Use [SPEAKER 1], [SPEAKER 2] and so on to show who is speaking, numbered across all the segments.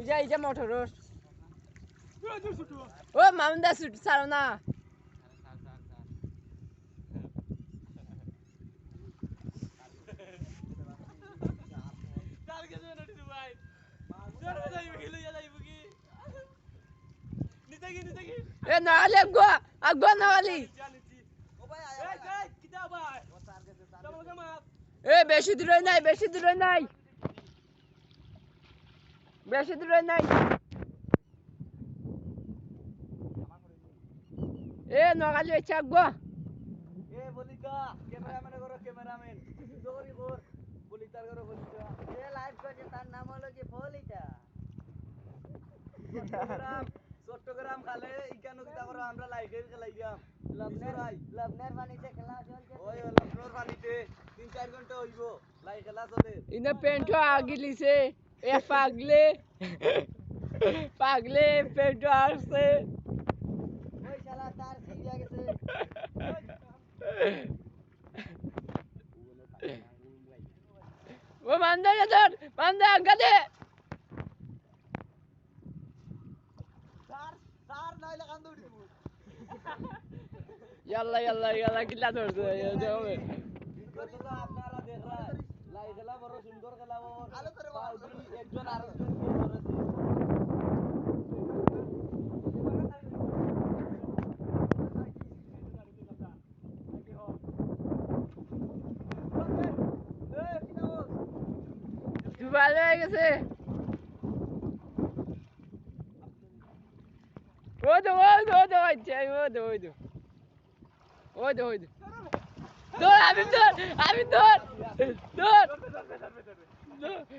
[SPEAKER 1] ইজা ইজা motor road ও মামুন্দা সুট সারো না এ নাগালি আগুয়া আগুয়া নাগালি এ বেশি দূরে নাই বেশি দূরে নাই বেশি দূরে নাই এ নগালি হচ্ছে আগুয়া
[SPEAKER 2] এ বলিকা ক্যামেরাম্যান করো ক্যামেরাম্যান দৌড়ি কর বলি তার করো বলিকা
[SPEAKER 3] এ লাইভ করছে তার নাম হলো কি ফলিটা
[SPEAKER 2] চট্টগ্রাম খালে ইকানো কিতা করো আমরা লাইভে খেলাইয়াম?
[SPEAKER 3] লবণের
[SPEAKER 2] ভাই?
[SPEAKER 3] লবণের পানিতে খেলা চলছে।
[SPEAKER 2] ওই লক্ষ্ণৌর পানিতে তিন চার ঘণ্টা হইব লাই খেলা চলে।
[SPEAKER 1] ইনে পেন্টো আগিলিছে এ পাগলে। পাগলে পেন্টো আসছে।
[SPEAKER 3] ওই শালা তার ছিড়ে গেছে।
[SPEAKER 1] ও মান্দা ধর মান্দা দে ইয়াল্লা ইয়াল্লা ইয়াল্লা কিল্লা ধরছে হবে
[SPEAKER 2] কতটা আপনারা দেখরা লাই খেলা বড় সুন্দর খেলা বড় পাউডি একজন আরেকজন কে ধরেছে
[SPEAKER 1] দুবার হয়ে গেছে ও তো ও তো ও তো হচ্ছে ও তো ওই তো ওই তো ওই তো দৌড় আমি দৌড় আমি দৌড় দৌড়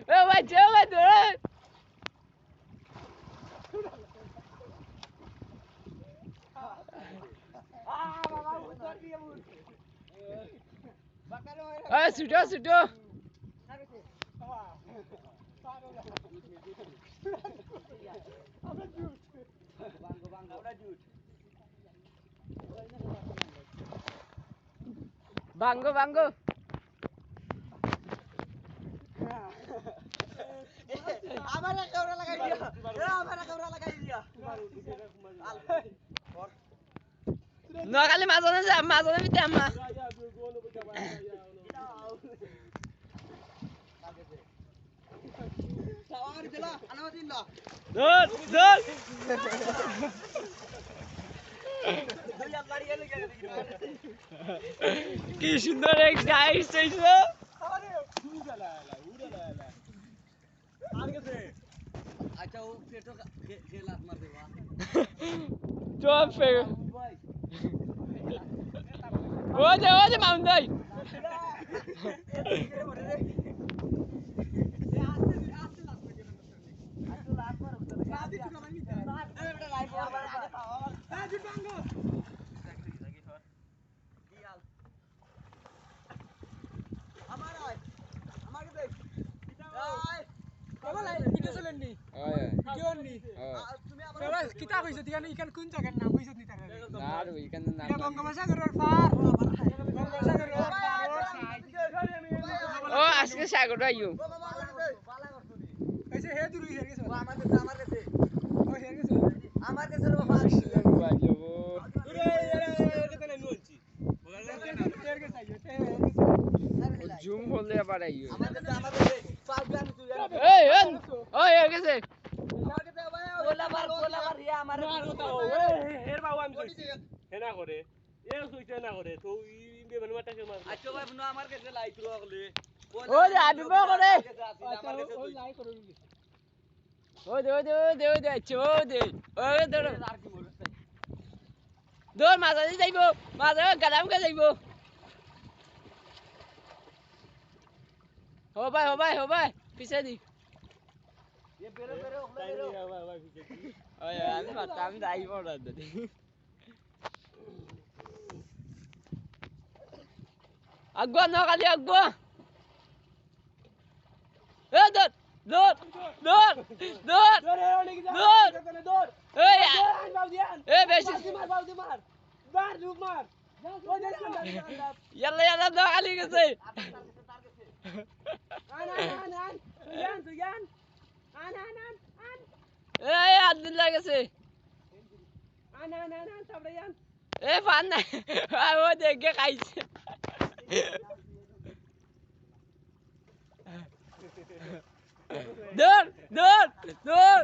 [SPEAKER 1] ও বাচ্চা ও ছুটো ভাঙ্গো ভাঙ্গো
[SPEAKER 2] আমারে কেওড়া লাগাই দিয়া আমারে কেওড়া লাগাই দিয়া
[SPEAKER 1] নকালে মাজনে যাম মাজনে ভিতরে আমা
[SPEAKER 2] সাওয়ার দিলা আনাও দিলা
[SPEAKER 1] দৌড় দৌড়
[SPEAKER 2] দুইয়া বাড়ি এলে গেছে
[SPEAKER 1] কি সুন্দর এক ডাইস চাইছো
[SPEAKER 2] আচ্ছা ও পেটো লাত মার দেবা
[SPEAKER 1] চপ ও যে মাউন্টাই
[SPEAKER 4] কিতা কইছ দিগান ইকান কোন জায়গার নাম নি
[SPEAKER 1] না সাগর
[SPEAKER 4] কইছে হে দূর গেছে।
[SPEAKER 2] আমার কাছে আমার কাছে।
[SPEAKER 4] ও হে গেছে
[SPEAKER 2] আমার কাছে রে বাবা
[SPEAKER 1] বাজবো
[SPEAKER 4] হে গেছে
[SPEAKER 1] জুম হলে আবার আইও।
[SPEAKER 2] আমার কাছে আমার কাছে পাঁচ গান তুই
[SPEAKER 1] এই ও হয়ে গেছে।
[SPEAKER 2] আমার।
[SPEAKER 5] বাবু আমি করে না করে তো মানে মাটাকে মার
[SPEAKER 2] আচ্ছা ভাই আমার কাছে লাইট রো আগলে
[SPEAKER 1] ও যে করে
[SPEAKER 4] আচ্ছা ও
[SPEAKER 1] ও দে ও দে ও দে ও দে চো দে ও দৌড় দৌড় মাঝা দিয়ে যাইব মাঝা গাদাম কে যাইব হো ভাই হো ভাই হো ভাই পিছে দি
[SPEAKER 2] ये बेरो बेरो ओखले बेरो
[SPEAKER 1] ওই আমি মাথা আমি দাই পড়া দিদি আগুয়া ন কালি আগুয়া এ দৌড় দৌড় দৌড় দৌড় দৌড় এই এই বেশি মার বাউদি মার মার রূপ মার
[SPEAKER 5] يلا يلا دور عليك زين انا
[SPEAKER 1] انا انا زيان زيان انا انا انا ايه عبد الله قصي انا انا انا
[SPEAKER 3] انت بريان ايه فانا
[SPEAKER 1] هو ده جه عايز Yeah. দৌড় দৌড় দৌড়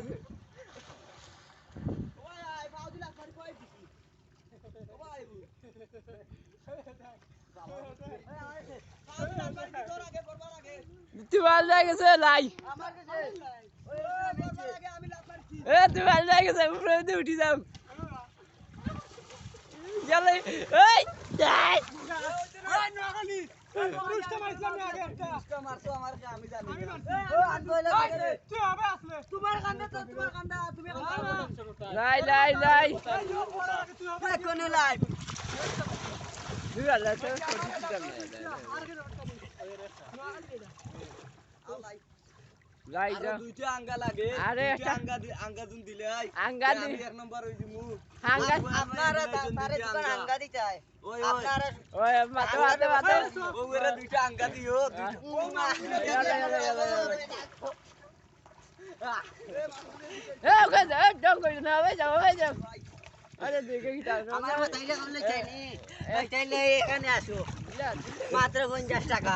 [SPEAKER 1] তুই ভালো যায় গেছে ভালো যায় গেছে উপরে উঠি যাও চলে এই রুস্টামার
[SPEAKER 3] ইসলামী আগে একটা রুস্টামার তো আমার কে আমি জানি ও আন্দোলন করে তুই আবে আসলে তোমার কান্দা তো তোমার কান্দা তুমি কান্দা
[SPEAKER 1] লাই লাই লাই
[SPEAKER 3] তুই কোন লাই
[SPEAKER 1] তুই আল্লাহ তো কিছু জানি না
[SPEAKER 2] আর কি রকম আল্লাহ
[SPEAKER 1] যা
[SPEAKER 2] দুইটা আঙ্গা লাগে
[SPEAKER 1] আরে একটা-
[SPEAKER 2] আঙ্গা দি- আঙ্গা দুন দিলে আই
[SPEAKER 1] আঙ্গা
[SPEAKER 2] আমি
[SPEAKER 1] দি-
[SPEAKER 2] এক নম্বর হই দিমু
[SPEAKER 1] হাঙ্গা
[SPEAKER 3] আপনারা তারে দোকান হাঙ্গা দিতে হয়।
[SPEAKER 2] ওই ওই
[SPEAKER 3] আপনারা
[SPEAKER 1] ওই মাতে মাতে মাতে
[SPEAKER 2] ও দুইটা আঙ্গা দিও দুইটা-
[SPEAKER 1] এ ওকে যা ডং কই না ওই যাও ওই যাও আরে দেখে কি তার
[SPEAKER 3] আমার তাইলে কমলে চাইনি এই তাইলে এখানে আসো মাত্র পঞ্চাশ টাকা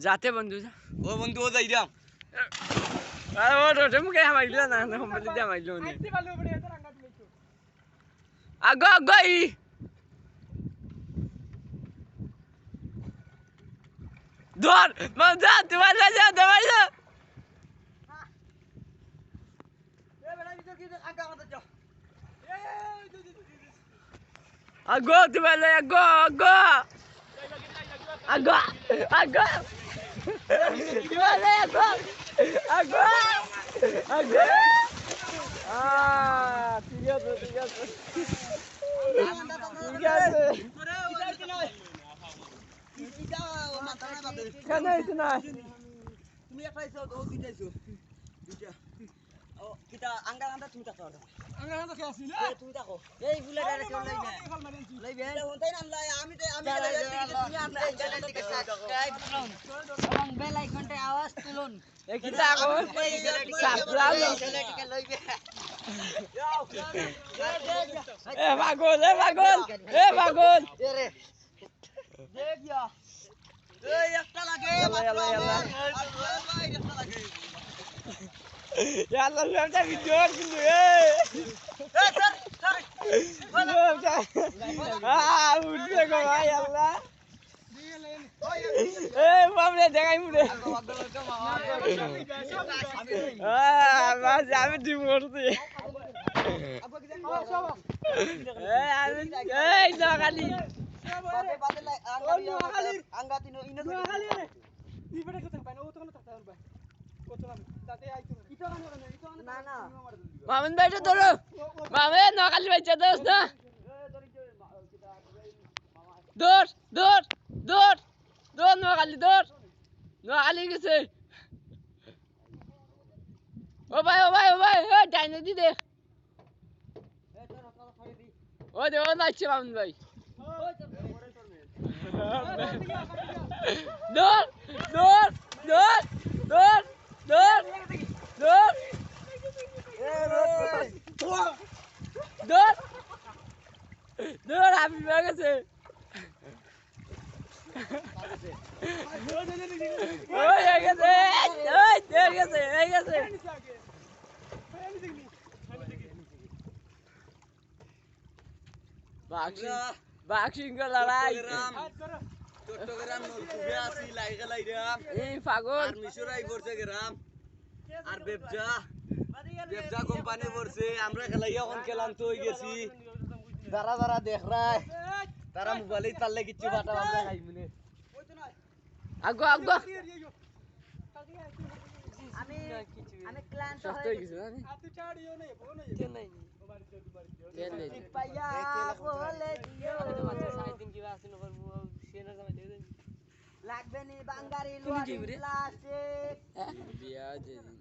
[SPEAKER 1] जाते बंधु जा। ओ बंधू ओ जाई जा अरे ओ
[SPEAKER 2] रोटे मुके हम आइलो ना
[SPEAKER 1] ना हम बलि जा ने आगो आगो ई मैं जा तुम्हारे जा जा तुम्हारे जा Agora tu vai ler agora, agora! Agora! Agora! Agora! Agora! Ah, Obrigado. Obrigado. Obrigado. Cadê isso, nós? Tu me ia fazer o vídeo azul. Vídeo Obrigado. কিতা আঙ্গা আন্দা
[SPEAKER 2] তুমি তাকো আঙ্গা আন্দা কে আসি না তুমি তাকো
[SPEAKER 3] এই বুলেট আর কেউ লই না লই
[SPEAKER 2] বেন হন্তাই না লাই আমি তে আমি তুমি আন্দা
[SPEAKER 3] চ্যানেল টিকে সাবস্ক্রাইব করুন এবং বেল আইকনটে আওয়াজ তুলুন।
[SPEAKER 1] এই কিতা আকো সাবস্ক্রাইব
[SPEAKER 3] চ্যানেল টিকে লই বে
[SPEAKER 1] এ পাগল এ পাগল এ পাগল।
[SPEAKER 3] রে।
[SPEAKER 2] দেখ ইয়া এই একটা লাগে
[SPEAKER 1] মাত্র আমার। আর
[SPEAKER 2] ভাই একটা লাগে।
[SPEAKER 1] Ya Allah lu macam tidur gitu ya. Ah, udah kok ya Allah. Eh, maaf deh, jangan ibu deh. Ah, mas, kami di murti. Eh,
[SPEAKER 3] eh, dua kali. Angkat ini, ini dua kali. Ini
[SPEAKER 5] pada ketempat, oh tuh kan ketempat. Oh tuh kan, tadi itu.
[SPEAKER 1] Mamun ভাইটা ধরো মামে নখালি বাচ্চা দোস না দৌড় দৌড় দৌড় দৌড় নোয়াখালী দৌড় নোয়াখালী গেছে ও ভাই ও ভাই ও ভাই ও ডাইনে দি দেখ ও দে ও নাচছে মামুন ভাই দৌড় দৌড় দৌড় দৌড় দৌড়। দৌড় আমি বেড়ে গেছে বাক্সিংক লড়াই
[SPEAKER 2] চট্টগ্রাম নলকুপে আছি লাইগা লাইরাম
[SPEAKER 1] এই পাগল
[SPEAKER 2] মিশরাই করছে গ্রাম আর বেবজা বেবজা কোম্পানি পড়ছে আমরা খেলাই এখন খেলাম তো গেছি। যারা যারা দেখ রায় তারা মোবাইলেই তারলে কিচ্ছু বাটা আমরা খাই মিলে
[SPEAKER 1] আগো আগো
[SPEAKER 3] আমি আমি ক্লান্ত হয়ে
[SPEAKER 5] গেছি।
[SPEAKER 6] আপনি চাড়িও নাই বউ নাই
[SPEAKER 5] তেল নাই? তেল নাই?
[SPEAKER 3] পাইয়া বলে দিও। আরে বাচ্চা সাড়ে
[SPEAKER 5] তিন
[SPEAKER 3] কিলো
[SPEAKER 5] আছে নগর
[SPEAKER 3] সেনার
[SPEAKER 5] জামাই দিয়ে দেন। লাগবে নি বাঙ্গারি লোয়া প্লাস্টিক বিয়া জেদি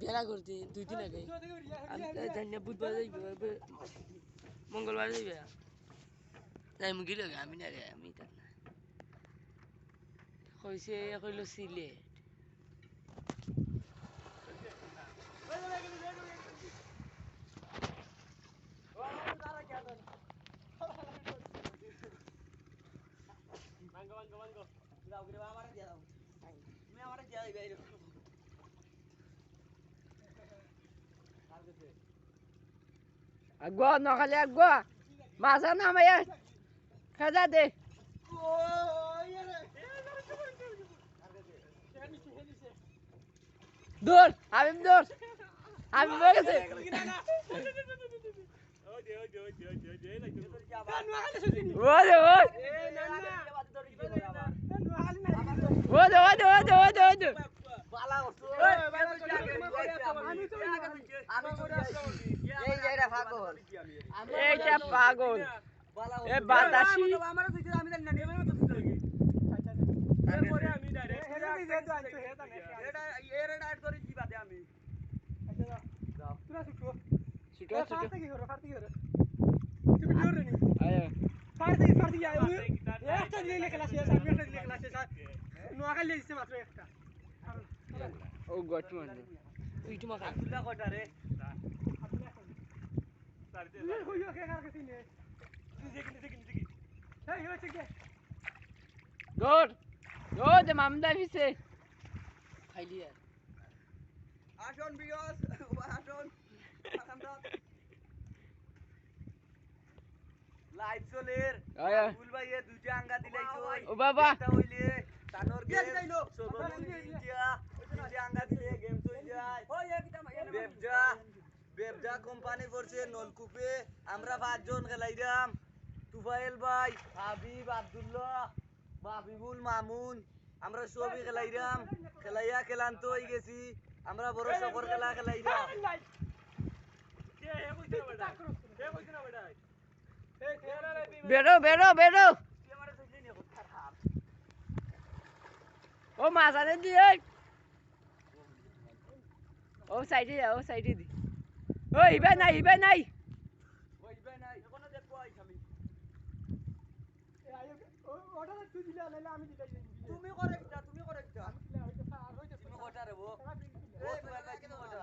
[SPEAKER 5] বিয়া করতে, দুই দিন আগে। আমি জানি বুধবার যাইবে মঙ্গলবার যাইবে। তাই মুখি লাগে, আমি না রে, আমি তা না। কইছে, কইলো সিলেট আগুয়া নখালে আগুয়া মাছা নামাইয়া খাজা দে দৌড় আমি দৌড় আমি বলে গেছে। ওরে ওরে ওরে ওরে ওরে ওরে ওরে
[SPEAKER 3] এই যে এটা পাগল
[SPEAKER 5] এইটা পাগল। এ বাতাসি ছুটো। ছুটো আয় ও গট মানে তুই তোমা খা দৌড় দৌড় দে মামদা পিছে খাইলি আর।
[SPEAKER 2] আসুন বিয়স আসুন। লাইট চলের। ফুল ভাইয়ে দুইটা আঙ্গা দিলাইছো
[SPEAKER 5] ও বাবা।
[SPEAKER 2] তানোর গেম সর্বমূল্য ইন্ডিয়া। বেবজা বেবজা কোম্পানি করছে নলকূপে। আমরা পাঁচজন খেলাইরাম তুফাইল ভাই হাবিব আব্দুল্লাহ মাহবিবুল মামুন আমরা সবই খেলাইরাম খেলাইয়া খেলান্ত হয়ে গেছি। আমরা বড় সকর খেলা খেলাইরাম
[SPEAKER 5] বেরো বেরো বেরো। ও মাঝারে দিয়ে ও সাইডে যা ও সাইডে দি ও ইবে নাই ইবে নাই
[SPEAKER 2] তুমি করে কিটা তুমি করে কিটা তুমি কটা রে বো ও তুই ভাই তুমি কটা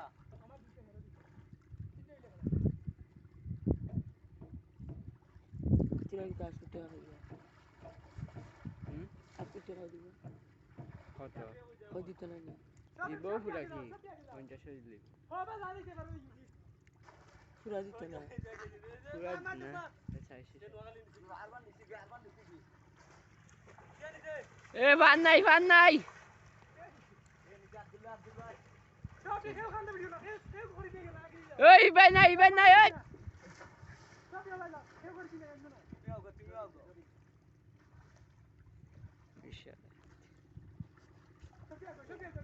[SPEAKER 5] তিরা কি কাজ করতে হবে হুম আপনি তিরা দিব কত কত দিতে না দিব পুরা কি? পঞ্চাশ দিলি পুরা দিতে না। পুরা দিতে না এ ভান নাই ভান নাই। ওই ভাই নাই ভাই নাই ওই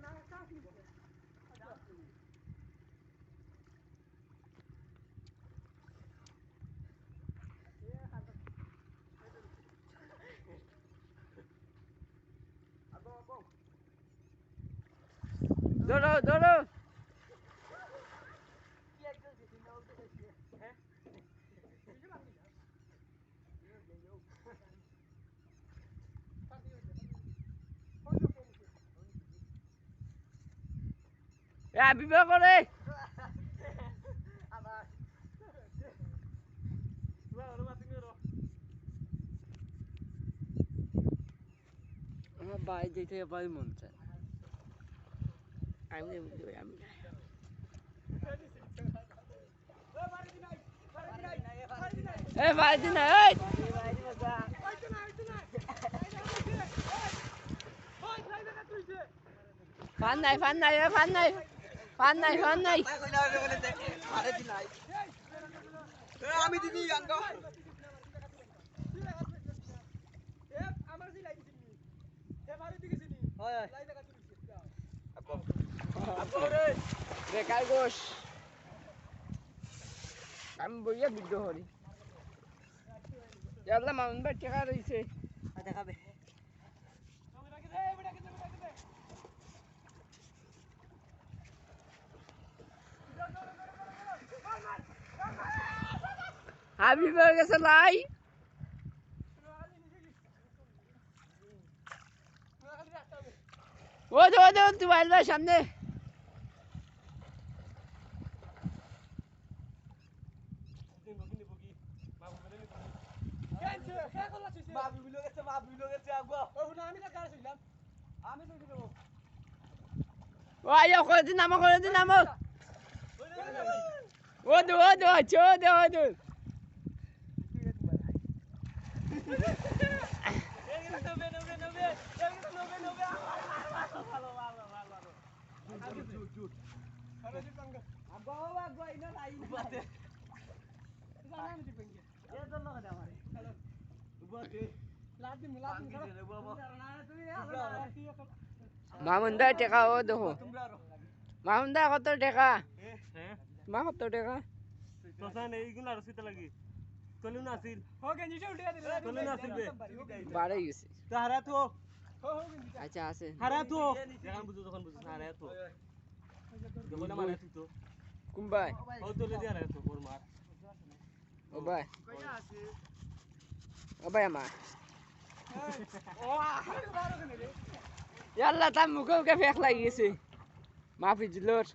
[SPEAKER 2] তুমি আও তুমি আও
[SPEAKER 5] দৌড়ো দৌড়ো এ বিবাহ করে আমার বাইরে যেতে পারি মন চায় আমি আমি এ বাইরে না এই ফান নাই ফান নাই ফান নাই ফান নাই ফান নাই
[SPEAKER 2] আমি দিদি আঙ্গা হয় হয়
[SPEAKER 1] বেকার গোস আমি বইয়া বিদ্রোহ করি আল্লাহ মামুন ভাই টেকা রয়েছে
[SPEAKER 3] দেখাবে।
[SPEAKER 1] হয়ে গেছে লাই। ও দে ও দে তুই বাইল সামনে।
[SPEAKER 2] বাবু বিলো গেছে বাবু বিলো গেছে আগো
[SPEAKER 1] ও আয়া করে দিন নামো করে দিন নামো ও দে ও দে আছে ও দে ও দে মামুন দা ও দা কত টেকা
[SPEAKER 5] হ্যাঁ
[SPEAKER 1] মা কত টেকা
[SPEAKER 5] তোসান এইগুলো আর সিতে লাগি চলে না আসিল চলে না আসিল বে।
[SPEAKER 1] বাড়ে গেছে।
[SPEAKER 5] তো হারা তো
[SPEAKER 1] আচ্ছা আছে।
[SPEAKER 5] হারা তো যখন বুঝো তখন বুঝো হারা তো যখন আমার তুই তো
[SPEAKER 1] কুম্বাই
[SPEAKER 5] ও চলে দিয়ে হারা তো ওর মার
[SPEAKER 1] ও ভাই ভাই আমার ইয়াল্লা তার মুখে মুখে ফেক লাগিয়েছে মাফি জুলোর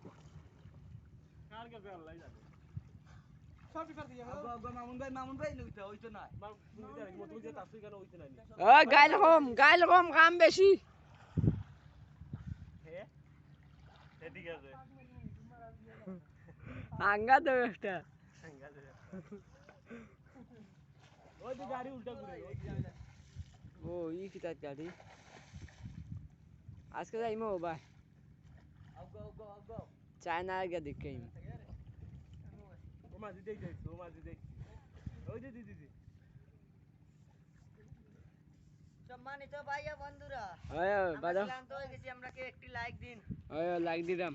[SPEAKER 1] গাইল কম গাইল কম কাম বেশি
[SPEAKER 5] ঠিক আছে
[SPEAKER 1] আঙ্গা তো একটা
[SPEAKER 5] ওই তো গাড়ি উল্টা ঘুরে
[SPEAKER 1] ও ই কিতাব গাড়ি আজকে যাইমো ও ভাই
[SPEAKER 2] আগো আগো আগো
[SPEAKER 1] চায়না গিয়ে দেখে
[SPEAKER 5] ও মাঝি দেখ যাইছ ও মাঝি দেখ ওই যে দিদি দিদি
[SPEAKER 3] সম্মানিত ভাইয়া বন্ধুরা
[SPEAKER 1] ওই
[SPEAKER 3] আমরা
[SPEAKER 1] বাজা
[SPEAKER 3] ক্লান্ত হয়ে গেছি আমরা কে একটি লাইক দিন
[SPEAKER 1] ওই লাইক দিলাম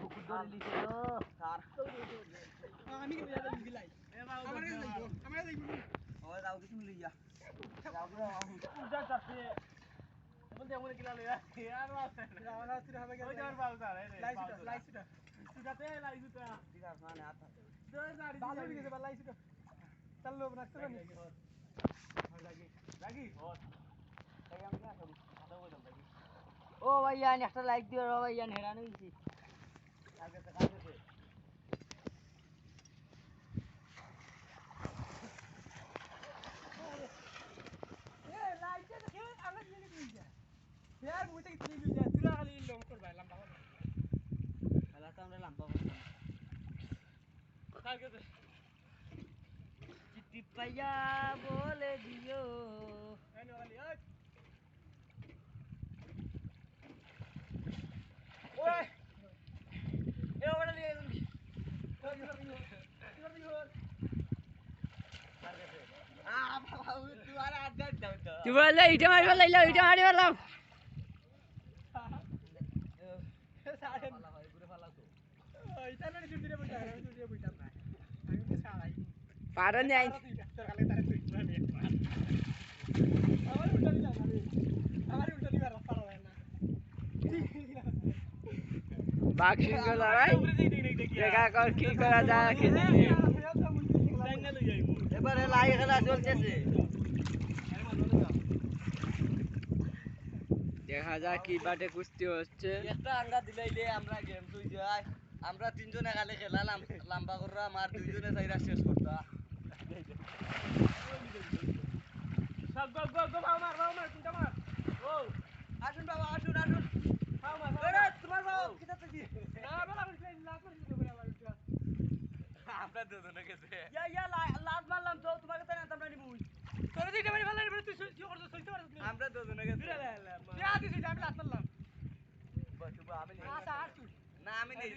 [SPEAKER 2] বুকু ধরে লিছে তো স্যার ও দাও কিছু লইয়া
[SPEAKER 5] উল্টা যাচ্ছে বলতে এমন কিলা লইয়া আর আছে ওই যার বাল স্যার এই লাই সুটা লাই সুটা সুটাতে লাই সুটা
[SPEAKER 2] ঠিক আছে মানে আতা
[SPEAKER 5] দই গাড়ি ভালো গেছে লাই সুটা চল লোক নাচতে পারি ও তাই আমি না সব কথা বলতাম লাগি।
[SPEAKER 3] ও ভাইয়া একটা লাইক দিও রে ভাইয়া হেরান হইছি। আমরা লম্বা করতাম। চিঠি পাইয়া বলে দিও।
[SPEAKER 1] তুই বললে ইটা মারিবার লাইলাম ইটা মারিবার লাম পারো নাই বাঘ সিংহ লড়াই। দেখা কর কি করা যায় কি
[SPEAKER 2] এবারে লাই খেলা চলতেছে।
[SPEAKER 1] দেখা যাক কি বাটে কুস্তি হচ্ছে।
[SPEAKER 2] একটা আঙ্গা দিলাইলে আমরা গেম, তুই যাই আমরা তিনজনে খালি খেলালাম, লম্বা করে আমার দুইজনে চাইরা শেষ
[SPEAKER 3] চল গো গো গো বাবা মার ও আসুন বাবা
[SPEAKER 5] আসুন আসুন তোমার বাবা কিটা তো দিয়ে না বাবা আমি প্লেন
[SPEAKER 2] আমরা দুজনে গেছে
[SPEAKER 5] ইয়া ইয়া লাজ মারলাম তো তোমাকে তো
[SPEAKER 2] না আমরা নিবু তোরে দিতে তুই কি
[SPEAKER 5] করছিস
[SPEAKER 2] সইতে পারছিস না আমরা দুজনে গেছে রে আমি লাজ মারলাম আমি না আমি নেই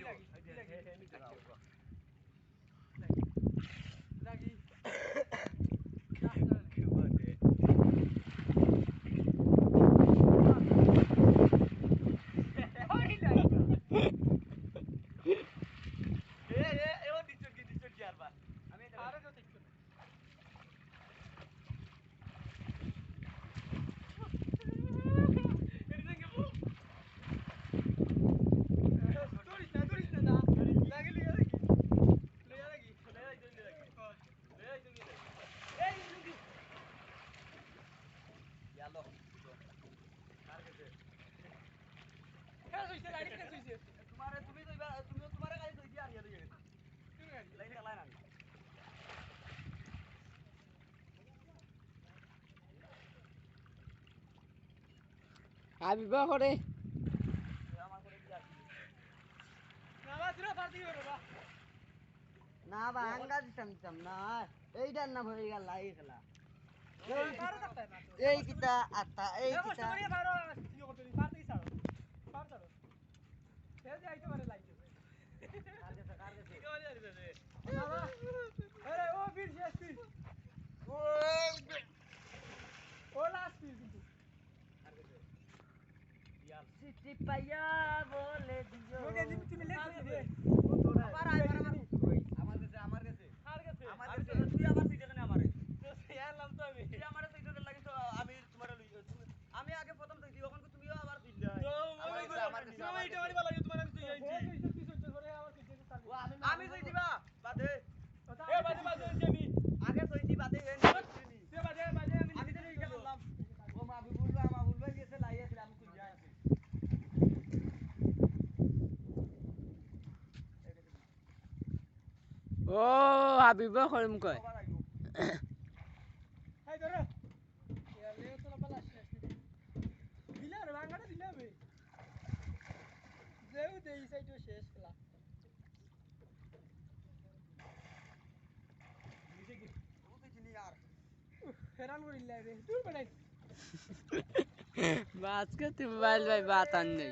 [SPEAKER 1] আবি বা করে
[SPEAKER 3] না বা আঙ্গা দিতাম দিতাম না এইটার নাম হয়ে গেল লাই খেলা এই কিতা আত্মা এই কিতা চিঠি বলে দিও। আবার।
[SPEAKER 2] আমার কাছে। আমার কাছে আমার কাছে। তুই আমার সিটে কেন আমারে। তুই আমারে সিটে লাগি তো আমি তোমারে লই তুমি- আমি আগে প্রথম দেখি ওখানে তুমিও আবার আমার কাছে আমার আমার আমি আমি সই দিবা? বাদে আগে সই দি বাদে এ নি। আমি তো এইটা করলাম ও মা বুলবা মা বুলবা গেছে লাই আছে আমি কই যাই
[SPEAKER 1] ও আবি বা করে মুখ
[SPEAKER 2] আবার আইলো
[SPEAKER 1] আজকে তুমি বাইল ভাই বাত আন নেই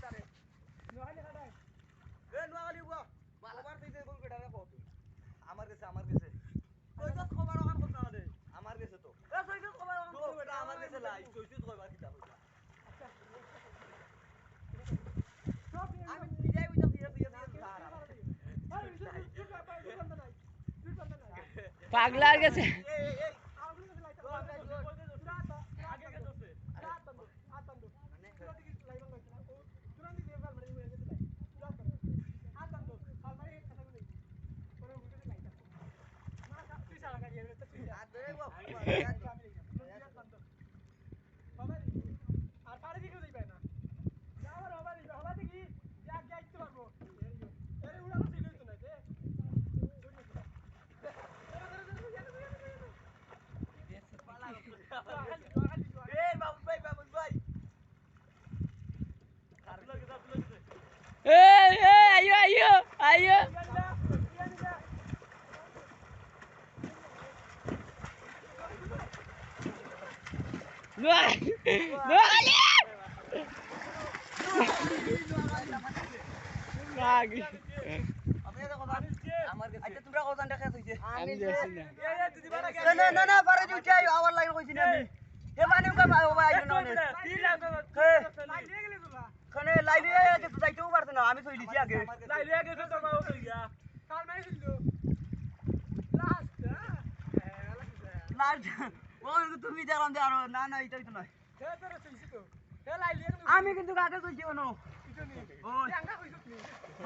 [SPEAKER 1] পাগলার গেছে
[SPEAKER 2] এই এই এই আর দে গো
[SPEAKER 5] আর পারে দিকে যাইবে না যাবার হবে না হবে দেখি যাক যাইতে পারব এর উড়ানো ছিল তো না দে
[SPEAKER 2] এই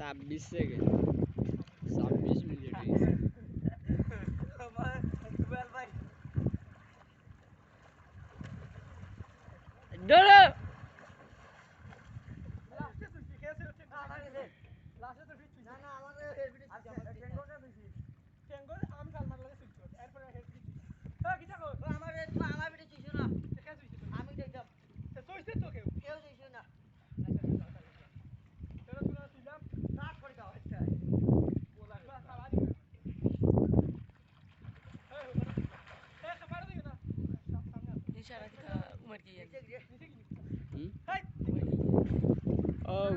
[SPEAKER 1] ছাব্বিশ সেকেন্ড ছাব্বিশ মিনিট
[SPEAKER 3] আমার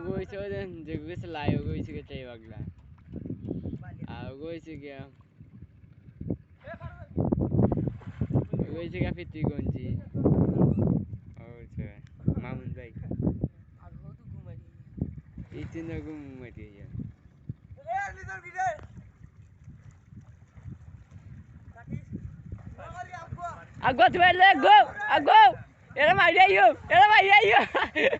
[SPEAKER 1] गोइसोदन
[SPEAKER 5] जगुस लायो गोइसके
[SPEAKER 1] चाहिँ बगला आ
[SPEAKER 5] गोइसके गोइसके फिति गोन्जी और
[SPEAKER 3] छ मामुन दाइ इतिन गुमति या
[SPEAKER 5] ए लिदर गिरे Agora tu
[SPEAKER 3] vai
[SPEAKER 5] ler gol! Agora! Era mais aí, era mais aí!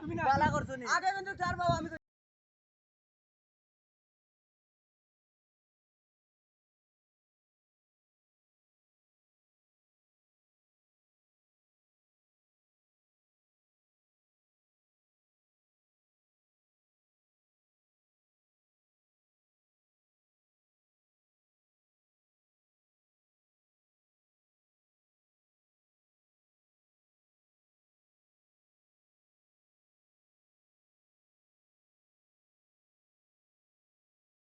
[SPEAKER 5] তুমি
[SPEAKER 3] বালা
[SPEAKER 5] করছ না।
[SPEAKER 3] আগে কিন্তু তার বাবা আমি